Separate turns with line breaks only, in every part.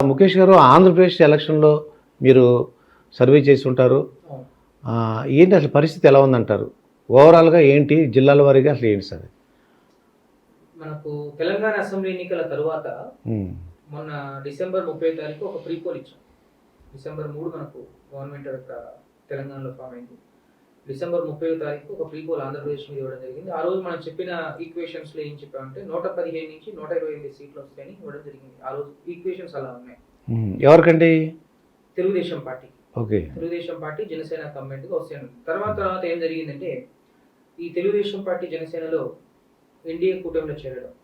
ముఖేష్ గారు ఆంధ్రప్రదేశ్ ఎలక్షన్లో మీరు సర్వే చేసి ఉంటారు. ఏంటి అసలు పరిస్థితి ఎలా ఉందంటారు? ఓవరాల్గా ఏంటి? జిల్లాల వారీగా అసలు ఏంటి సార్?
మనకు తెలంగాణ అసెంబ్లీ ఎన్నికల తరువాత మొన్న డిసెంబర్ ముప్పై తారీఖు ఒక ప్రీపోల్ ఇచ్చాం. డిసెంబర్ మూడు మనకు గవర్నమెంట్ తెలంగాణలో ఫామ్ అయింది. డిసెంబర్ ముప్పై తారీఖు ఒక ప్రీపోల్ ఆంధ్రప్రదేశ్ మీద ఇవ్వడం జరిగింది. ఆ రోజు మనం చెప్పిన ఈక్వేషన్స్లో ఏం చెప్పామంటే నూట పదిహేను నుంచి నూట ఇరవై ఎనిమిది సీట్లు వస్తాయని ఇవ్వడం జరిగింది. ఆ రోజు ఈక్వేషన్స్ అలా ఉన్నాయి.
ఎవరికండి?
Telugu Desam party.
Okay.
Telugu Desam party Janasena కమెంట్గా వస్తాను తర్వాత తర్వాత ఏం జరిగిందంటే ఈ తెలుగుదేశం పార్టీ జనసేనలో ఎన్డీఏ కూటమిలో చేరడం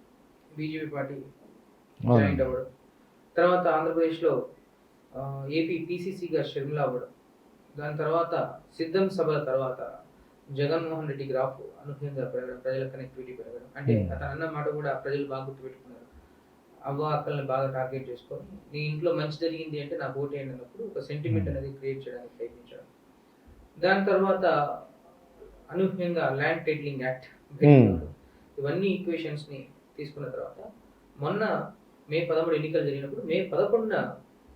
బీజేపీ పార్టీ జాయింట్ అవ్వడం తర్వాత ఆంధ్రప్రదేశ్లో ఏపీ పీసీసీగా షర్మిల అవ్వడం దాని తర్వాత సిద్ధం సభల తర్వాత జగన్మోహన్ రెడ్డి గ్రాఫ్ అనూహ్యంగా పెరగడం ప్రజల కనెక్టివిటీ పెరగడం. అంటే
Hmm.
అతను అన్న మాట కూడా ప్రజలు బాగా గుర్తుపెట్టుకున్నారు. అవ్వ అక్కల్ని బాగా టార్గెట్ చేసుకొని నీ ఇంట్లో మంచి జరిగింది అంటే నాకు ఓటు అన్నప్పుడు ఒక సెంటిమెంట్ అనేది క్రియేట్ చేయడానికి ప్రయత్నించడం. దాని తర్వాత అనూహ్యంగా ల్యాండ్ టైటిలింగ్ యాక్ట్
Hmm.
ఇవన్నీ ఈక్వేషన్స్ని తీసుకున్న తర్వాత మొన్న మే పదమూడు ఎన్నికలు జరిగినప్పుడు మే పదకొండున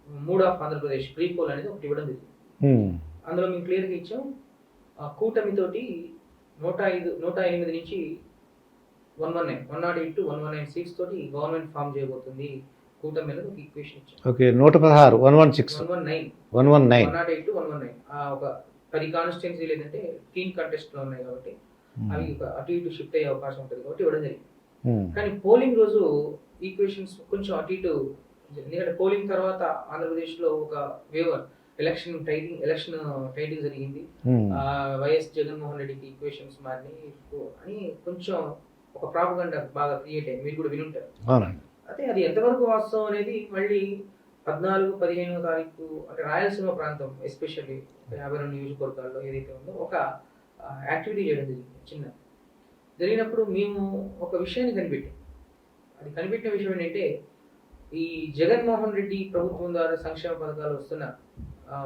mood of Andhra Pradesh pre poll అనేది ఒకటి ఇవ్వడం జరిగింది.
ఉమ్,
అందులో మేము క్లియర్గా ఇచ్చాం. ఆ కూటమితోటి నూట ఐదు నూట ఎనిమిది నుంచి one one nine one naught eight to one one nine seats తోటి గవర్నమెంట్ ఫామ్ చేయబోతుంది. కూటమి అనేది ఒక ఈక్వేషన్ ఇచ్చాం.
ఓకే నూట పదహారు one one six.
One one nine.
One one nine.
One naught eight to one one nine. ఒక పది కాన్స్టిట్యున్సీలు ఏంటంటే టీమ్ కంటెస్ట్లో ఉన్నాయి కాబట్టి అవి ఒక అటు ఇటు షిఫ్ట్ అయ్యే అవకాశం ఉంటుంది కాబట్టి ఇవ్వడం జరిగింది.
ఉమ్,
కానీ పోలింగ్ రోజు ఈక్వేషన్స్ కొంచెం అటు ఇటు ఎందుకంటే పోలింగ్ తర్వాత ఆంధ్రప్రదేశ్లో ఒక వేవర్ ఎలక్షన్ టైటింగ్ ఎలక్షన్ టైటింగ్ జరిగింది. ఆ, వైఎస్ జగన్మోహన్ రెడ్డికి ఈక్వేషన్స్ మారినాయి. అని కొంచెం ఒక ప్రాపగండ బాగా క్రియేట్ అయింది. మీరు కూడా వినుంటారు. అయితే అది ఎంతవరకు వాస్తవం అనేది మళ్ళీ పద్నాలుగు పదిహేనో తారీఖు అంటే రాయలసీమ ప్రాంతం ఎస్పెషల్లీ యాభై రెండు నియోజకవర్గాల్లో ఏదైతే ఉందో ఒక యాక్టివిటీ చేయడం జరిగింది. చిన్న జరిగినప్పుడు మేము ఒక విషయాన్ని కనిపెట్టాం. అది కనిపెట్టిన విషయం ఏంటంటే ఈ జగన్మోహన్ రెడ్డి ప్రభుత్వం ద్వారా సంక్షేమ పథకాలు వస్తున్న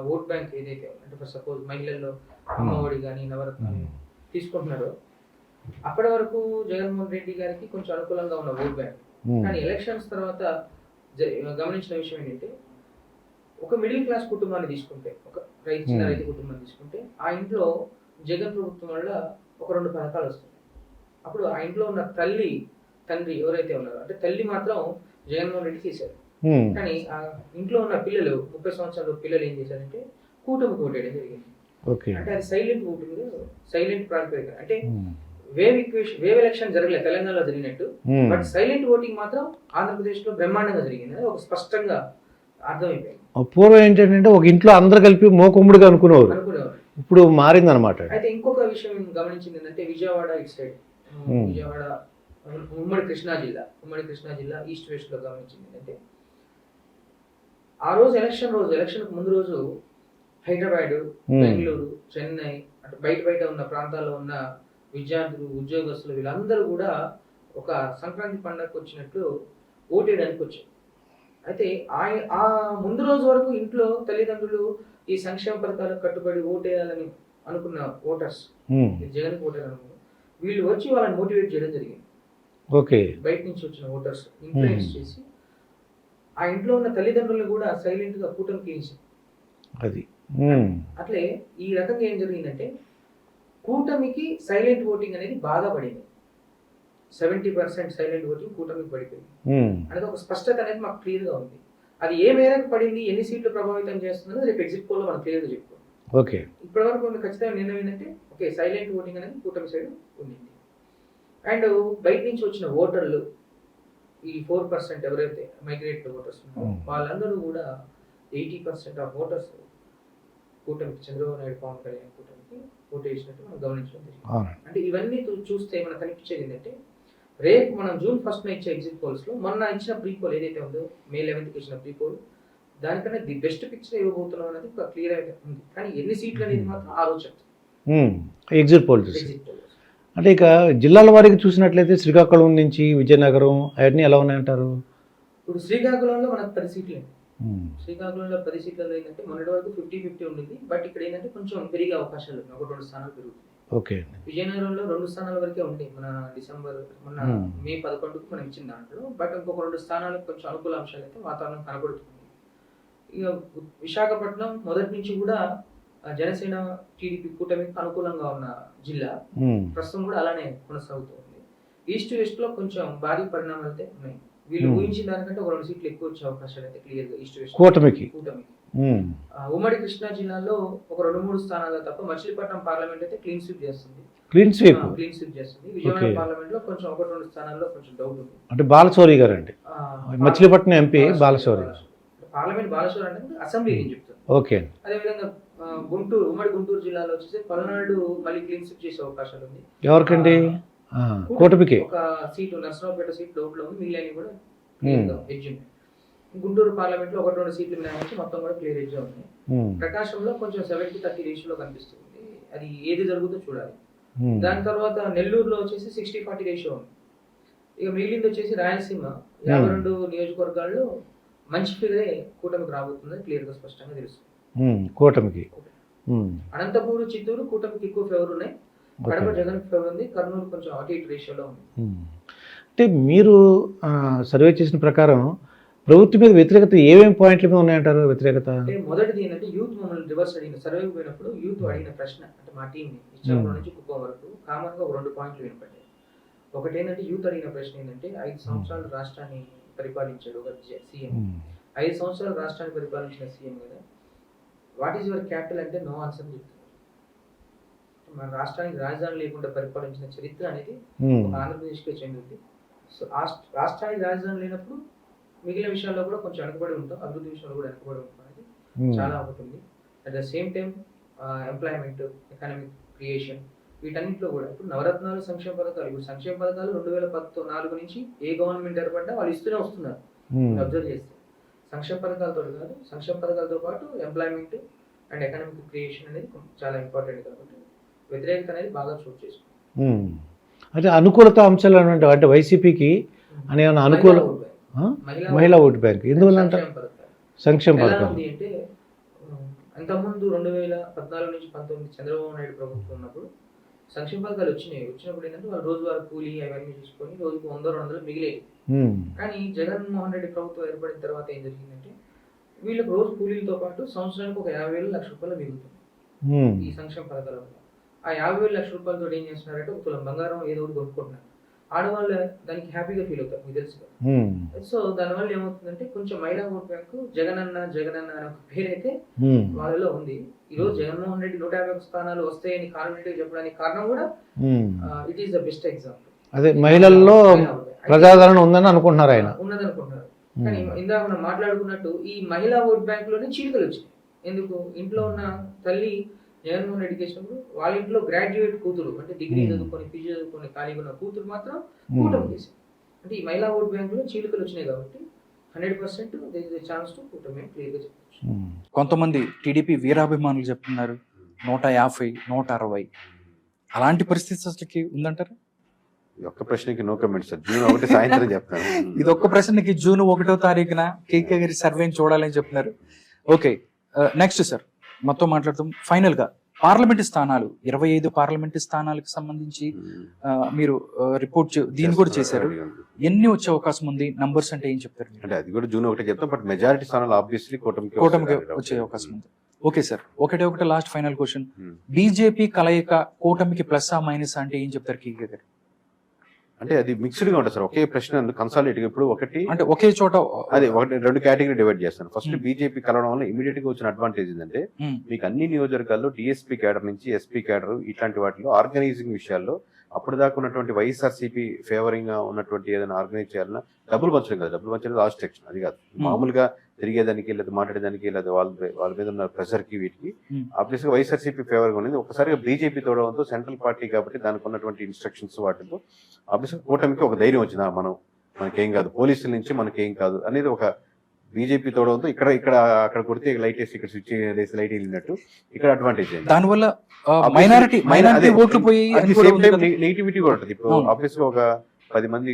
ఓట్ బ్యాంక్ ఏదైతే అంటే ఫర్ సపోజ్ మహిళల్లో అమ్మఒడి కానీ నవరత్నాలు
ఉమ్,
తీసుకుంటున్నారో అప్పటి వరకు జగన్మోహన్ రెడ్డి గారికి కొంచెం అనుకూలంగా ఉన్న ఓట్ బ్యాంక్.
ఉమ్,
కానీ ఎలక్షన్స్ తర్వాత గమనించిన విషయం ఏంటంటే ఒక మిడిల్ క్లాస్ కుటుంబాన్ని తీసుకుంటే ఒక రైతు చిన్న
Hmm.
రైతు కుటుంబాన్ని తీసుకుంటే ఆ ఇంట్లో జగన్ ప్రభుత్వం వల్ల ఒక రెండు పథకాలు వస్తున్నాయి. అప్పుడు ఆ ఇంట్లో ఉన్న తల్లి తండ్రి ఎవరైతే ఉన్నారో అంటే తల్లి మాత్రం జగన్మోహన్ రెడ్డి చేశారు. కానీ ఇంట్లో ఉన్న పిల్లలు ముప్పై సంవత్సరాల పిల్లలు ఏం చేశారంటే కూటమికి ఓటేయడం జరిగింది. అంటే అది సైలెంట్ ఓటింగ్ సైలెంట్ ప్రాతిపదిక అంటే వేవ్ ఈక్వేషన్ వేవ్ ఎలక్షన్ జరగలేదు తెలంగాణలో జరిగినట్టు. బట్ సైలెంట్ ఓటింగ్ మాత్రం ఆంధ్రప్రదేశ్లో బ్రహ్మాండంగా జరిగింది. అది ఒక స్పష్టంగా అర్థమైపోయింది.
పూర్వం ఏంటంటే ఒక ఇంట్లో అందరు కలిపి మోకుమ్ముడిగా అనుకునేవారు. ఇప్పుడు మారిందనమాట
అయితే ఇంకొక విషయం గమనించింది ఏంటంటే విజయవాడ ఇటు సైడ్. విజయవాడ ఉమ్మడి కృష్ణా జిల్లా ఉమ్మడి కృష్ణా జిల్లా ఈస్ట్ వెస్ట్లో గమనించింది ఏంటంటే ఆ రోజు ఎలక్షన్ రోజు ఎలక్షన్ ముందు రోజు హైదరాబాద్. బెంగళూరు చెన్నై అటు బయట బయట ఉన్న ప్రాంతాల్లో ఉన్న విద్యార్థులు ఉద్యోగస్తులు వీళ్ళందరూ కూడా ఒక సంక్రాంతి పండగకు వచ్చినట్లు ఓటేయడానికి వచ్చారు అయితే ఆ ఆ ముందు రోజు వరకు ఇంట్లో తల్లిదండ్రులు ఈ సంక్షేమ పథకాలకు కట్టుబడి ఓటేయాలని అనుకున్న ఓటర్స్ జగన్ ఓటేయాలనుకున్న వీళ్ళు వచ్చి వాళ్ళని మోటివేట్ చేయడం జరిగింది
ఓకే
బయట నుంచి వచ్చిన ఓటర్స్ ఇన్ఫ్లుయెన్స్. చేసి ఆ ఇంట్లో ఉన్న తల్లిదండ్రులు కూడా సైలెంట్గా కూటమికి వేయించారు
అది.
అట్లే ఈ రకంగా ఏం జరిగిందంటే కూటమికి సైలెంట్ ఓటింగ్ అనేది బాగా పడింది సెవెంటీ పర్సెంట్ సైలెంట్ ఓటింగ్ కూటమికి పడిపోయింది. అనేది ఒక స్పష్టత అనేది మాకు క్లియర్గా ఉంది. అది ఏ మేరకు పడింది ఎన్ని సీట్లు ప్రభావితం చేస్తుందో రేపు ఎగ్జిట్ పోల్లో మనం క్లియర్గా చెప్పుకోవాలి
ఓకే.
ఇప్పటి వరకు ఖచ్చితంగా నిర్ణయం ఏంటంటే ఓకే సైలెంట్ ఓటింగ్ అనేది కూటమి సైడ్ ఉండింది. అండ్ బయట నుంచి వచ్చిన ఓటర్లు ఈ ఫోర్ పర్సెంట్ ఎవరైతే మైగ్రేట్ ఓటర్స్ ఉన్నారో
Hmm.
వాళ్ళందరూ కూడా ఎయిటీ పర్సెంట్ ఆఫ్ ఓటర్స్ కూటమికి చంద్రబాబు నాయుడు పవన్ కళ్యాణ్ కూటమికి ఓటు వేసినట్టు మనం గమనించడం జరిగింది. అంటే ఇవన్నీ చూస్తే మనకు కనిపించేది ఏంటంటే రేపు మనం జూన్ ఫస్ట్ ఇచ్చే ఎగ్జిట్ పోల్స్లో మొన్న ఇచ్చిన ప్రీ పోల్ ఏదైతే ఉందో మే లెవెన్త్ ఇచ్చిన ప్రీ పోల్ దానికన్నా ది బెస్ట్ పిక్చర్ ఇవ్వబోతున్నాం అనేది ఒక క్లియర్ అయితే ఉంది. కానీ ఎన్ని సీట్లు అనేది మాత్రం ఆ రోజు చెప్తాం
ఉమ్, ఎగ్జిట్ పోల్ చూసి
ఎగ్జిట్ పోల్
అంటే ఇక జిల్లాల వారికి చూసినట్లయితే శ్రీకాకుళం నుంచి విజయనగరం అవన్నీ ఎలా ఉన్నాయంటారు?
ఇప్పుడు శ్రీకాకుళంలో మనకు పది సీట్లు. శ్రీకాకుళంలో పది సీట్లలో ఏంటంటే మొన్నటి వరకు ఫిఫ్టీ ఫిఫ్టీ ఉండింది. బట్ ఇక్కడ ఏంటంటే కొంచెం పెరిగే అవకాశాలు ఒక రెండు స్థానాలు పెరుగుతుంది
ఓకే.
విజయనగరంలో రెండు స్థానాల వరకే ఉంది మన డిసెంబర్ మొన్న. మే పదకొండుకు మనం ఇచ్చిన దాంట్లో. బట్ ఇంకొక రెండు స్థానాలకు కొంచెం అనుకూల అంశాలు అయితే వాతావరణం కనబడుతుంది. ఇక విశాఖపట్నం మొదటి నుంచి కూడా జనసేన టీడీపీ కూటమికి అనుకూలంగా ఉన్న జిల్లా ప్రస్తుతం కూడా అలానే కొనసాగుతుంది. ఈస్ట్ వెస్ట్లో కొంచెం భారీ పరిణామాలు అయితే ఉన్నాయి. వీళ్ళు. ఊహించిన దానికంటే ఒక రెండు సీట్లు ఎక్కువ వచ్చే అవకాశాలు అయితే క్లియర్గా ఈస్ట్ వెస్ట్
కూటమికి.
కూటమికి. ఉమ్మడి కృష్ణా జిల్లాలో ఒక రెండు మూడు స్థానాలు తప్ప మచిలీపట్నం పార్లమెంట్ అయితే క్లీన్ స్వీప్ చేస్తుంది.
క్లీన్ స్వీప్
క్లీన్ స్వీప్ చేస్తుంది. విజయవాడ. పార్లమెంట్లో కొంచెం ఒకటి రెండు స్థానాల్లో కొంచెం డౌట్ ఉంది.
అంటే బాలశౌరి గారు అండి మచిలీపట్నం ఎంపీ బాలశౌరి
పార్లమెంట్ బాలశౌరి అంటే అసెంబ్లీ నేను చెప్తాను
ఓకే.
అదేవిధంగా గుంటూరు ఉమ్మడి గుంటూరు జిల్లాలో వచ్చేసి పల్నాడు మళ్ళీ క్లీన్ స్వీప్ చేసే అవకాశాలు ఉంది.
ఎవరికండి? ఆ, కూటమికి
ఒక సీటు నర్సరావుపేట సీట్ డౌట్లో ఉంది మిగిలినవి కూడా గుంటూరు పార్లమెంట్లో ఒకటి రెండు సీట్లు మినహాయించి మొత్తం కూడా క్లియర్ ఉన్నాయి.
ఉమ్,
ప్రకాశంలో కొంచెం సెవెంటీ థర్టీ రేషియోలో కనిపిస్తుంది. అది ఏది జరుగుతుందో చూడాలి. దాని తర్వాత నెల్లూరులో వచ్చేసి సిక్స్టీ ఫార్టీ రేషియో ఉంది. ఇక మిగిలింది వచ్చేసి రాయలసీమ. యాభై రెండు నియోజకవర్గాల్లో మంచి ఫిగరే కూటమికి రాబోతుందని క్లియర్గా స్పష్టంగా తెలుస్తుంది.
కూటమికి.
అనంతపూర్ చిత్తూరు కూటమికి ఎక్కువ ఫేవర్ ఉన్నాయి. కడప. జగన్ ఫేవర్ ఉంది. కర్నూలు కొంచెం అటు ఇటు రేషియోలో ఉంది.
అంటే మీరు సర్వే చేసిన ప్రకారం ప్రభుత్వం మీద వ్యతిరేకత ఏమేమి పాయింట్ల మీద ఉన్నాయంటారు వ్యతిరేకత?
అంటే మొదటిది ఏంటంటే యూత్ మమ్మల్ని రివర్స్ అడిగిన సర్వే పోయినప్పుడు యూత్ అడిగిన ప్రశ్న అంటే మా టీం ఇచ్చాపురం. నుంచి కుప్పం వరకు కామన్గా ఒక రెండు పాయింట్లు వినపడ్డాయి. ఒకటి ఏంటంటే యూత్ అడిగిన ప్రశ్న ఏంటంటే ఐదు సంవత్సరాలు రాష్ట్రాన్ని పరిపాలించాడు ఒక సీఎం. ఐదు సంవత్సరాలు రాష్ట్రాన్ని పరిపాలించిన సీఎం కదా. వాట్ ఈస్ యువర్ క్యాపిటల్ అంటే నో ఆన్సర్ మన రాష్ట్రానికి రాజధాని లేకుండా పరిపాలించిన చరిత్ర అనేది ఒక ఆంధ్రప్రదేశ్కే చెందింది. సో రాష్ట్ర- రాష్ట్రానికి రాజధాని లేనప్పుడు మిగిలిన విషయాల్లో కూడా కొంచెం వెనకబడి ఉంటాం. అభివృద్ధి విషయంలో కూడా వెనకబడి ఉంటాం అనేది
ఉమ్,
చాలా ఒకటి ఉంది at the same time employment economic creation వీటన్నిటిలో కూడా ఇప్పుడు నవరత్నాలు సంక్షేమ పథకాలు. ఇప్పుడు సంక్షేమ పథకాలు రెండు వేల పత్తు నాలుగు నుంచి ఏ గవర్నమెంట్ ఏర్పడ్డా వాళ్ళు ఇస్తూనే వస్తున్నారు. అబ్జర్వ్ చేస్తే. సంక్షేమ పథకాలతో కాదు సంక్షేమ పథకాలతో పాటు ఎంప్లాయ్మెంట్ అండ్ ఎకనామిక్ క్రియేషన్ అనేది చాలా ఇంపార్టెంట్ కాబట్టి వ్యతిరేకత అనేది బాగా చోటు చేసుకుంది.
ఉమ్. అంటే అనుకూలత అంశాలు అంటే అంటే వైసీపీకి అని అనుకూల? మహిళా ఓటు బ్యాంక్. ఎందువల్ల అంటారు?
సంక్షేమ ఉంది అంటే అంతకుముందు రెండు వేల పద్నాలుగు నుంచి పంతొమ్మిది చంద్రబాబు నాయుడు ప్రభుత్వం ఉన్నప్పుడు సంక్షేమ పథకాలు వచ్చినాయి. వచ్చినప్పుడు ఏంటంటే వాళ్ళు రోజువారీ కూలీ అవన్నీ చూసుకొని రోజుకు వంద రెండు వందలు మిగిలేవి. కానీ జగన్మోహన్ రెడ్డి ప్రభుత్వం ఏర్పడిన తర్వాత ఏం జరిగిందంటే వీళ్ళకి రోజు కూలీలతో పాటు సంవత్సరానికి ఒక యాభై వేలు లక్ష రూపాయలు మిగులుతుంది. ఈ సంక్షేమ పథకాల వల్ల. ఆ యాభై వేలు లక్ష రూపాయలతో ఏం చేస్తున్నారంటే ఒక తులం బంగారం ఏదో ఒకటి కొనుక్కుంటున్నారు. ఆడవాళ్ళు దానికి హ్యాపీగా ఫీల్ అవుతారు మీకు తెలుసు కదా. సో దానివల్ల ఏమవుతుందంటే కొంచెం మహిళా ఓట్ బ్యాంకు జగనన్న జగనన్న అనే ఒక పేరైతే
ఉమ్,
వాళ్ళలో ఉంది. ఈ రోజు జగన్మోహన్ రెడ్డి నూట యాభై స్థానాలు వస్తాయని కాన్ఫిడెంట్ చెప్పడానికి కారణం కూడా. It is the best example
అదే మహిళల్లో ప్రజాదరణ ఉందని అనుకుంటున్నారు ఆయన.
ఉన్నదనుకుంటున్నారు.
ఉమ్,
కానీ ఇందాక మనం మాట్లాడుకున్నట్టు ఈ మహిళా ఓట్ బ్యాంక్లోనే చీలికలు వచ్చినాయి. ఎందుకు? ఇంట్లో ఉన్న తల్లి జగన్మోహన్ రెడ్డికి వేసినప్పుడు వాళ్ళ ఇంట్లో గ్రాడ్యుయేట్ కూతురు అంటే డిగ్రీ
Hmm.
చదువుకొని పీజీ చదువుకొని ఖాళీగా ఉన్న కూతురు మాత్రం కూటమి చేసింది. అంటే ఈ మహిళా ఓట్ బ్యాంక్లో చీలికలు వచ్చినాయి కాబట్టి హండ్రెడ్ పర్సెంట్ ఛాన్స్ టు కూటమి క్లియర్గా చెప్పచ్చు
ఉమ్.
కొంతమంది టీడీపీ వీరాభిమానులు చెప్తున్నారు నూట యాభై నూట అరవై. అలాంటి పరిస్థితి అసలుకి ఉందంటారు?
ఈ ఒక్క ప్రశ్నకి నో కమెంట్ సార్. జూన్ ఒకటి సాయంత్రం చెప్తాను.
ఇది ఒక్క ప్రశ్నకి జూన్ ఒకటో తారీఖున కేకే గారి సర్వేని చూడాలని చెప్తున్నారు. ఓకే నెక్స్ట్ సార్ మొత్తం మాట్లాడుతాం. ఫైనల్గా పార్లమెంట్ స్థానాలు ఇరవై ఐదు పార్లమెంట్ స్థానాలకు సంబంధించి ఆ, మీరు రిపోర్ట్ దీన్ని కూడా చేశారు. ఎన్ని వచ్చే అవకాశం ఉంది? నంబర్స్ అంటే ఏం చెప్తారు?
అంటే అది కూడా జూన్ ఒకటి చెప్తాం బట్ మెజారిటీ స్థానాలు ఆబ్వియస్లీ కూటమికి
కూటమికి. వచ్చే అవకాశం ఉంది. ఓకే సార్ ఒకటే ఒకటి last final question
Hmm.
BJP కలయిక కూటమికి ప్లస్ ఆ మైనస్ అంటే ఏం చెప్తారు కేకే గారు?
అంటే అది మిక్స్డ్గా ఉంటుంది సార్. ఒకే ప్రశ్న కన్సాలిడేట్ ఇప్పుడు ఒకటి
అంటే ఒకే చోట
అదే ఒకటి రెండు కేటగిరీ డివైడ్ చేస్తాను. First
Hmm.
బీజేపీ కలవడం వల్ల ఇమీడియట్గా వచ్చిన అడ్వాంటేజ్ ఏంటంటే
ఉమ్,
మీకు అన్ని నియోజకవర్గాల్లో డిఎస్పీ క్యాడర్ నుంచి ఎస్పీ క్యాడర్ ఇట్లాంటి వాటిలో ఆర్గనైజింగ్ విషయాల్లో అప్పుడు దాకా ఉన్నటువంటి వైఎస్ఆర్సీపీ ఫేవరింగ్గా ఉన్నటువంటి ఏదైనా ఆర్గనైజ్ చేయాలన్నా డబ్బులు పంచడం కదా. డబ్బులు పంచడం లాస్ట్ సెక్షన్ అది కాదు. మామూలుగా తిరిగేదానికి లేదా మాట్లాడేదానికి లేదా వాళ్ళ వాళ్ళ మీద ఉన్న ప్రెషర్కి వీటికి
Hmm.
ఆబ్వియస్గా వైఎస్ఆర్సీపీ ఫేవర్గా ఉంది ఒకసారిగా బీజేపీ తోడడంతో సెంట్రల్ పార్టీ కాబట్టి దానికి ఉన్నటువంటి ఇన్స్ట్రక్షన్స్ వాటితో ఆబ్వియస్గా కూటమికి ఒక ధైర్యం వచ్చింది. మనం మనకేం కాదు. పోలీసుల నుంచి మనకేం కాదు అనేది ఒక బీజేపీ తోడడంతో ఇక్కడ ఇక్కడ అక్కడ కొడితే లైట్ వేసి ఇక్కడ స్విచ్ వేసి లైట్ వెళ్ళినట్టు ఇక్కడ అడ్వాంటేజ్
దానివల్ల మైనారిటీ మైనారిటీ ఓట్లు పోయి
సేమ్ టైం. నెగిటివిటీ కూడా ఉంటుంది. ఇప్పుడు. ఆబ్వియస్గా ఒక పది మంది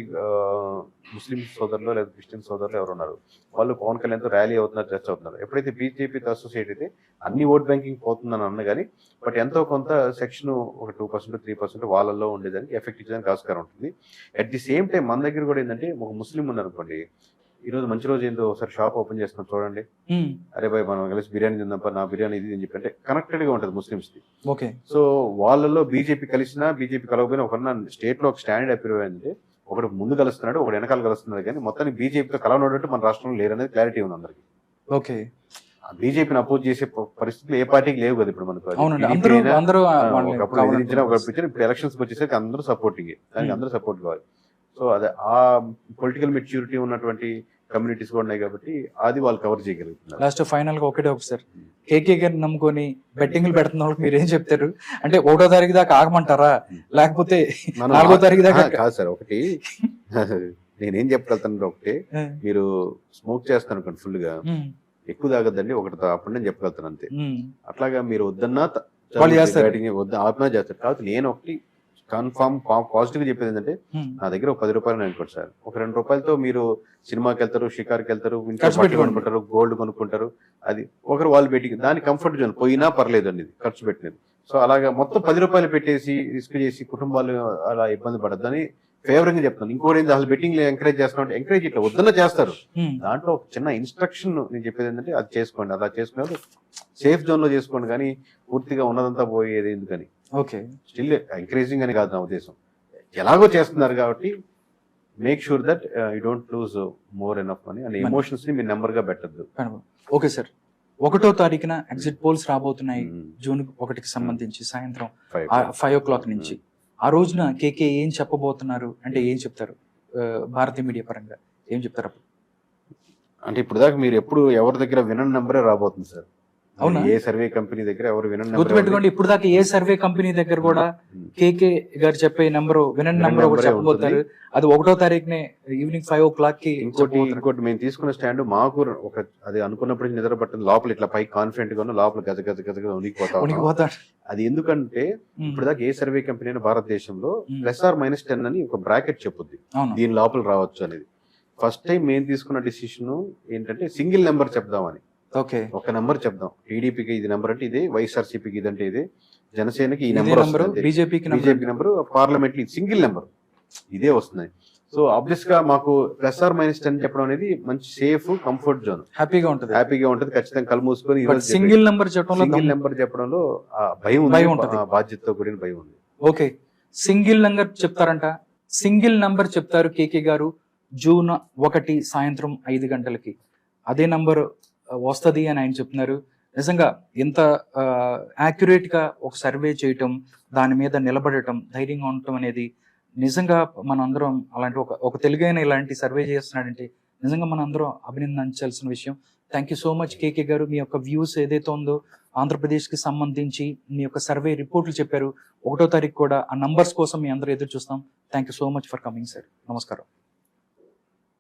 ముస్లిం సోదరులు లేదా క్రిస్టియన్ సోదరులు ఎవరు ఉన్నారు? వాళ్ళు పవన్ కళ్యాణ్తో ర్యాలీ అవుతున్నారు చర్చ అవుతున్నారు. ఎప్పుడైతే బీజేపీతో అసోసియేట్ అయితే అన్ని ఓట్ బ్యాంకింగ్ పోతుందని అన్న కానీ బట్ ఎంతో కొంత సెక్షన్ ఒక టూ పర్సెంట్ త్రీ పర్సెంట్ వాళ్ళల్లో ఉండేదానికి ఎఫెక్ట్ ఇచ్చేదానికి ఆస్కారం ఉంటుంది. అట్ ది సేమ్ టైం మన దగ్గర కూడా ఏంటంటే ఒక ముస్లిం ఉన్నారు అనుకోండి ఈ రోజు మంచి రోజు ఏందో ఒకసారి షాప్ ఓపెన్ చేస్తున్నాం చూడండి. అరే బాయ్ మనం కలిసి బిర్యానీ తిందాం నా బిర్యానీ ఇది అని చెప్పి అంటే కనెక్టెడ్గా ఉంటుంది ముస్లిమ్స్కి
ఓకే.
సో వాళ్ళలో బీజేపీ కలిసినా బీజేపీ కలవకపోయినా ఒకరిన స్టేట్లో ఒక స్టాండర్డ్ అప్రూవ్ అయింది ఒకటి ముందు కలుస్తున్నాడు ఒకటి వెనకాల కలుస్తున్నాడు కానీ మొత్తానికి బీజేపీతో కలవనట్టు మన రాష్ట్రంలో లేరనేది క్లారిటీ ఉంది అందరికి.
ఓకే.
బీజేపీని అపోజ్ చేసే పరిస్థితులు ఏ పార్టీకి లేవు కదా ఇప్పుడు మనకు ఒకప్పుడు ఇప్పుడు ఎలక్షన్స్ వచ్చేసరికి అందరూ సపోర్టింగ్ దానికి. అందరూ సపోర్ట్ కావాలి. సో అదే ఆ పొలిటికల్ మెచ్యూరిటీ ఉన్నటువంటి కమ్యూనిటీస్ కూడా ఉన్నాయి కాబట్టి అది వాళ్ళు కవర్ చేయగలుగుతున్నారు.
లాస్ట్ ఫైనల్గా ఒకటే ఒకసారి కేకే గారిని నమ్ముకొని బెట్టింగ్లు పెడుతున్న వాళ్ళకి మీరు ఏం చెప్తారు? అంటే ఒకటో తారీఖు దాకా ఆగమంటారా? లేకపోతే నాలుగో తారీఖు దాకా
కాదు సార్ ఒకటి నేనేం చెప్పగలుగుతాను ఒకటి మీరు స్మోక్ చేస్తాను అనుకోండి
ఫుల్గా
ఎక్కువ తాగద్దండి ఒకటి అప్పుడు నేను చెప్పగలుగుతాను అంతే. అట్లాగా మీరు వద్దన్నా వద్ద ఆత్మ చేస్తారు. కాబట్టి నేను ఒకటి కన్ఫామ్ పాజిటివ్గా చెప్పేది ఏంటంటే. నా దగ్గర ఒక పది రూపాయలు అనుకోండి సార్ ఒక రెండు రూపాయలతో మీరు సినిమాకి వెళ్తారు షికార్కి వెళ్తారు. కొనుక్కుంటారు గోల్డ్ కొనుక్కుంటారు అది ఒకరు వాళ్ళు పెట్టి దాని కంఫర్ట్ జోన్ పోయినా పర్లేదు అండి ఖర్చు పెట్టినది సో అలాగా మొత్తం పది రూపాయలు పెట్టేసి రిస్క్ చేసి కుటుంబాలు అలా ఇబ్బంది పడద్దని ఫేవర్గా చెప్తాను ఇంకోటి ఏంటి అసలు బెట్టింగ్ ఎంకరేజ్ చేస్తున్నా ఎంకరేజ్ ఇట్లా వద్దన్న చేస్తారు. దాంట్లో ఒక చిన్న ఇన్స్ట్రక్షన్ నేను చెప్పేది ఏంటంటే అది చేసుకోండి. అలా చేసుకునే సేఫ్ జోన్లో చేసుకోండి కానీ పూర్తిగా ఉన్నదంతా పోయేది ఎందుకని?
ఓకే.
స్టిల్ ఎంకరేజింగ్ అని కాదు నా ఉద్దేశం. ఎలాగో చేస్తున్నారు కాబట్టి make sure that you don't lose more enough money and ఎమోషన్స్ని మీరు నెంబర్గా పెట్టద్దు.
Okay sir. ఒకటో తారీఖున ఎగ్జిట్ పోల్స్ రాబోతున్నాయి. జూన్ ఒకటికి సంబంధించి సాయంత్రం ఫైవ్ ఓ క్లాక్ నుంచి. ఆ రోజున కేకే ఏం చెప్పబోతున్నారు? అంటే ఏం చెప్తారు? భారతీయ మీడియా పరంగా ఏం చెప్తారు అప్పుడు?
అంటే ఇప్పుడు దాకా మీరు ఎప్పుడు ఎవరి దగ్గర వినని నెంబరే రాబోతుంది సార్.
అవునా?
ఏ సర్వే కంపెనీ దగ్గర ఎవరు నెంబర్
గుర్తుపెట్టుకోండి ఇప్పుడు దాకా ఏ సర్వే కంపెనీ దగ్గర కూడా కేకే గారు చెప్పే నెంబర్ వినని నెంబర్ ఒకటి చెప్పబోతారు అది ఒకటో తారీఖునే ఈవినింగ్ ఫైవ్ ఓ క్లాక్కి
ఇంకోటి. ఇంకోటి మేము తీసుకున్న స్టాండ్ మాకు ఒక అది అనుకున్నప్పుడు నిద్ర పట్టింది. లోపల ఇట్లా పై కాన్ఫిడెంట్గా లోపల గజ గజ గజ ఉనికిపోతా.
ఉనికిపోతాడు
అది ఎందుకంటే ఇప్పుడు దాకా ఏ సర్వే కంపెనీ అయినా భారతదేశంలో. ప్లస్ ఆర్ మైనస్ టెన్ అని ఒక బ్రాకెట్ చెప్పుద్ది. దీని లోపల రావచ్చు అనేది. ఫస్ట్ టైం మేము తీసుకున్న డిసిషన్ ఏంటంటే సింగిల్ నెంబర్ చెప్దామని.
ఓకే.
ఒక నెంబర్ చెప్దాం. టీడీపీకి ఇది నెంబర్ అంటే ఇది వైఎస్ఆర్సీపీకి ఇదంటే ఇది జనసేనకి ఈ
ఇదే
నెంబర్
బీజేపీకి
BJP number parliament single number. ఇదే వస్తున్నాయి. సో ఆబ్వియస్గా మాకు ప్లస్ ఆర్ మైనస్ టెన్ చెప్పడం అనేది మంచి సేఫ్ కంఫర్ట్ జోన్.
హ్యాపీగా ఉంటది.
హ్యాపీగా ఉంటుంది ఖచ్చితంగా కళ్ళు మూసుకొని
సింగిల్ నెంబర్ చెప్పడంలో
సింగిల్ నెంబర్ చెప్పడంలో భయం
భయం ఉంటది.
బాధ్యతతో కూడిన భయం ఉంది.
ఓకే. సింగిల్ నంబర్ చెప్తారంట. సింగిల్ నంబర్ చెప్తారు కేకే గారు జూన్ ఒకటి సాయంత్రం ఐదు గంటలకి. అదే నంబర్ వస్తది అని ఆయన చెప్తున్నారు. నిజంగా ఇంత యాక్యురేట్గా ఒక సర్వే చేయటం దాని మీద నిలబడటం ధైర్యంగా ఉండటం అనేది నిజంగా మన అందరం అలాంటి ఒక ఒక తెలుగైన ఇలాంటి సర్వే చేస్తున్నాడంటే నిజంగా మనందరం అభినందించాల్సిన విషయం. Thank you so much KK గారు. మీ యొక్క వ్యూస్ ఏదైతే ఉందో ఆంధ్రప్రదేశ్కి సంబంధించి మీ యొక్క సర్వే రిపోర్ట్లు చెప్పారు. ఒకటో తారీఖు కూడా ఆ నంబర్స్ కోసం మీ అందరూ ఎదురు చూస్తాం. Thank you so much for coming sir నమస్కారం.